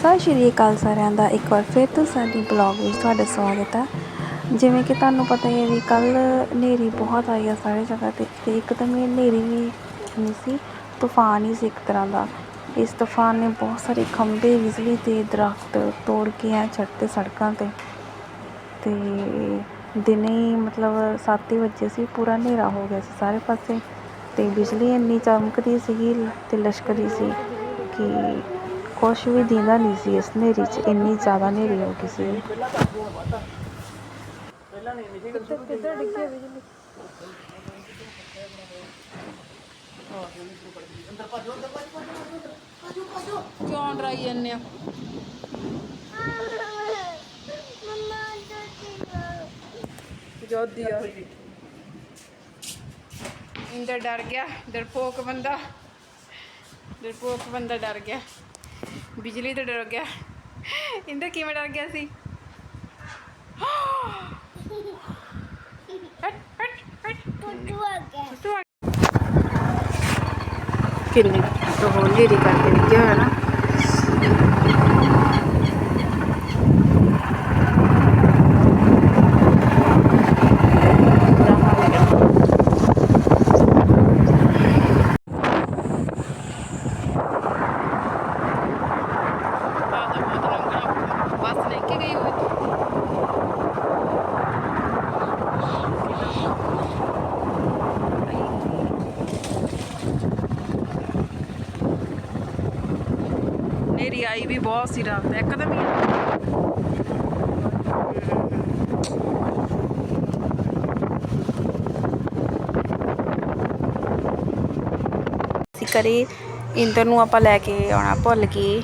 ਸਤਿ ਸ਼੍ਰੀ ਅਕਾਲ ਸਾਰਿਆਂ ਦਾ। ਇੱਕ ਵਾਰ ਫਿਰ ਤੋਂ ਸਾਡੀ ਬਲੌਗ ਵਿੱਚ ਤੁਹਾਡਾ ਸਵਾਗਤ ਹੈ ਜਿਵੇਂ ਕਿ ਤੁਹਾਨੂੰ ਪਤਾ ਹੀ ਹੈ ਵੀ ਕੱਲ ਹਨੇਰੀ ਬਹੁਤ ਆਈ ਆ ਸਾਰੇ ਜਗ੍ਹਾ ਤੇ ਤੇ ਇੱਕਦਮ ਇਹ ਹਨੇਰੀ ਵੀ ਨਹੀਂ ਸੀ, ਤੂਫਾਨ ਹੀ ਸੀ ਇੱਕ ਤਰ੍ਹਾਂ ਦਾ। ਇਸ ਤੂਫਾਨ ਨੇ ਬਹੁਤ ਸਾਰੇ ਖੰਭੇ ਬਿਜਲੀ ਤੇ ਦਰਖਤ ਤੋੜ ਕੇ ਆ ਛੱਡਤੇ ਸੜਕਾਂ ਤੇ। ਤੇ ਦਿਨੇ ਹੀ ਮਤਲਬ 7 ਵਜੇ ਸੀ, ਪੂਰਾ ਹਨੇਰਾ ਹੋ ਗਿਆ ਸੀ ਸਾਰੇ ਪਾਸੇ। ਤੇ ਬਿਜਲੀ ਇੰਨੀ ਚਮਕਦੀ ਸੀਗੀ ਤੇ ਲਸ਼ਕਦੀ ਸੀ ਕਿ ਕੁਛ ਵੀ ਦਿੰਦਾ ਨਹੀਂ ਸੀ। ਇਸ ਹਨੇਰੀ 'ਚ ਇੰਨੀ ਜ਼ਿਆਦਾ ਹਨੇਰੀ ਹੋ ਗਈ ਸੀ। ਕਿਉਂ ਡਰਾਈ ਜਾਂਦੇ ਆ। ਜੋਦੀ ਆ। ਇੰਦਰ ਡਰ ਗਿਆ। ਡਰਪੋਕ ਬੰਦਾ। ਡਰਪੋਕ ਬੰਦਾ ਡਰ ਗਿਆ। ਬਿਜਲੀ ਤੋਂ ਡਰ ਗਿਆ। ਇੰਦਰ ਕਿਵੇਂ ਡਰ ਗਿਆ ਸੀ? ਹਟ ਹਟ ਹਟ। ਤੂੰ ਆ ਕਿੰਨੀ ਤੋਂ ਹਨੇਰੀ ਕਰਕੇ ਨਿਕਲਿਆ ਹੋਇਆ ਨਾ। ਨੇਰੀ ਆਈ ਵੀ ਬਹੁਤ ਸੀ ਰਾਤ ਇੱਕਦਮ ਹੀ ਕਰੇ ਇੰਦਰ ਨੂੰ ਆਪਾਂ ਲੈ ਕੇ ਆਉਣਾ ਭੁੱਲ ਗਏ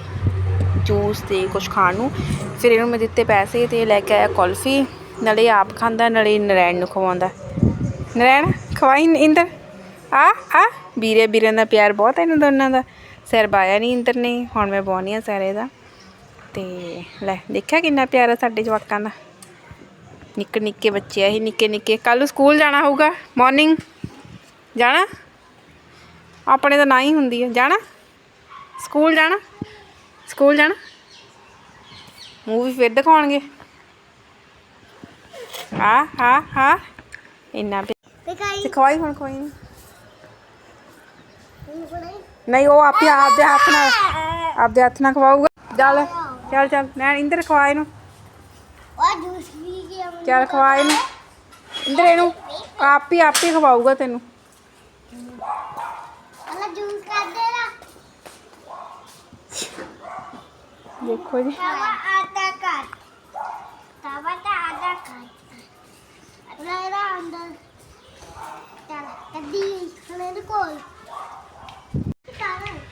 ਜੂਸ ਤੇ ਕੁਝ ਖਾਣ ਨੂੰ। ਫਿਰ ਇਹਨੂੰ ਮੈਂ ਦਿੱਤੇ ਪੈਸੇ ਤੇ ਲੈ ਕੇ ਆਇਆ ਕੁਲਫੀ, ਨਾਲੇ ਆਪ ਖਾਂਦਾ, ਨਾਲੇ ਨਰੈਣ ਨੂੰ ਖਵਾਉਂਦਾ। ਨਰੈਣ, ਖਵਾਈ ਇੰਦਰ? ਆ ਆ ਵੀਰੇ ਵੀਰੇ ਦਾ ਪਿਆਰ ਬਹੁਤ ਹੈ ਇਹਨਾਂ ਦੋਨਾਂ ਦਾ। ਸਿਰ ਬਾਇਆ ਨਹੀਂ ਇੰਦਰ ਨੇ ਹੁਣ ਮੈਂ ਬਾਉਣੀ ਆ ਸਿਰ ਇਹਦਾ। ਤੇ ਲੈ ਦੇਖਿਆ ਕਿੰਨਾ ਪਿਆਰ ਸਾਡੇ ਜਵਾਕਾਂ ਦਾ। ਨਿੱਕੇ ਨਿੱਕੇ ਬੱਚੇ ਆ ਇਹ ਨਿੱਕੇ ਨਿੱਕੇ। ਕੱਲ ਨੂੰ ਸਕੂਲ ਜਾਣਾ ਹੋਊਗਾ ਮਾਰਨਿੰਗ ਜਾਣਾ? ਆਪਣੇ ਤਾਂ ਨਾ ਹੀ ਹੁੰਦੀ ਹੈ ਜਾਣਾ? ਸਕੂਲ ਜਾਣਾ? ਸਕੂਲ ਜਾਣਾ? ਮੂਵੀ ਫਿਰ ਦਿਖਾਉਣਗੇ। ਆ ਹਾਂ ਹਾਂ ਇੰਨਾ ਸਿਖਾਈ ਹੁਣ ਕੋਈ ਨਹੀਂ ਨਹੀਂ ਉਹ ਆਪੇ ਆਪਦੇ ਹੱਥ ਨਾਲ ਆਪਦੇ ਹੱਥ ਨਾਲ ਖਵਾਊਗਾ ਚੱਲ ਚੱਲ ਚੱਲ ਮੈਂ ਇੰਦਰ ਖਵਾ ਇਹਨੂੰ ਚੱਲ ਖਵਾ ਇਹਨੂੰ ਇੰਦਰ ਇਹਨੂੰ ਆਪ ਹੀ ਆਪ ਹੀ ਖਵਾਊਗਾ ਤੈਨੂੰ ਦੇਖੋ ਜੀ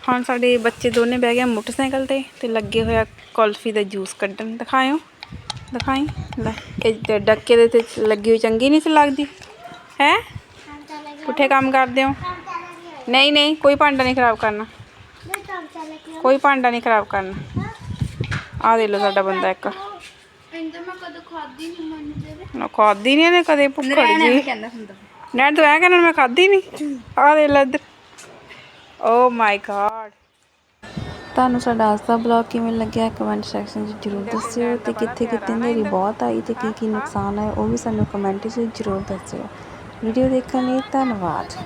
ਹੁਣ ਸਾਡੇ ਬੱਚੇ ਦੋਨੇ ਬਹਿ ਗਏ ਮੋਟਰਸਾਈਕਲ ਤੇ ਤੇ ਲੱਗੇ ਹੋਇਆ ਕੁਲਫੀ ਦਾ ਜੂਸ ਕੱਢਣ ਦਿਖਾਇਓ ਦਿਖਾਈ ਲੈ ਇਹ ਤੇ ਡੱਕੇ ਦੇ ਤੇ ਲੱਗੀ ਹੋਈ ਚੰਗੀ ਨਹੀਂ ਸੀ ਲੱਗਦੀ ਹੈ ਪੁੱਠੇ ਕੰਮ ਕਰਦੇ ਹੋ ਨਹੀਂ ਨਹੀਂ ਕੋਈ ਭਾਂਡਾ ਨਹੀਂ ਖਰਾਬ ਕਰਨਾ ਕੋਈ ਭਾਂਡਾ ਨਹੀਂ ਖਰਾਬ ਕਰਨਾ ਆ ਦੇ ਲੋ ਸਾਡਾ ਬੰਦਾ ਇੱਕ ਇੰਦਰ ਮੈਂ ਕਦੋਂ ਖਾਦੀ ਨਹੀਂ ਮਨ ਦੇ ਨਾ ਖਾਦੀ ਨਹੀਂ ਇਹਨੇ ਕਦੇ ਭੁੱਖੜ ਜੀ ਕਹਿੰਦਾ ਹੁੰਦਾ ਨੈਟ ਤੂੰ ਐ ਕਹਿੰਦਾ ਮੈਂ ਖਾਦੀ ਨਹੀਂ ਆ ਦੇ ਲੈ ਇੱਧਰ ਓ ਮਾਈ ਗॉड ਤੁਹਾਨੂੰ ਸਾਡਾ ਅੱਜ ਦਾ ਬਲੌਗ ਕਿਵੇਂ ਲੱਗਿਆ ਕਮੈਂਟ ਸੈਕਸ਼ਨ 'ਚ ਜਰੂਰ ਦੱਸਿਓ ਤੇ ਕਿੱਥੇ ਕਿੱਥੇ ਹਨੇਰੀ ਬਹੁਤ ਆਈ ਤੇ ਕੀ ਕੀ ਨੁਕਸਾਨ ਹੈ ਉਹ ਵੀ ਸਾਨੂੰ ਕਮੈਂਟ 'ਚ ਜਰੂਰ ਦੱਸਿਓ। ਵੀਡੀਓ ਦੇਖਣ ਲਈ ਧੰਨਵਾਦ।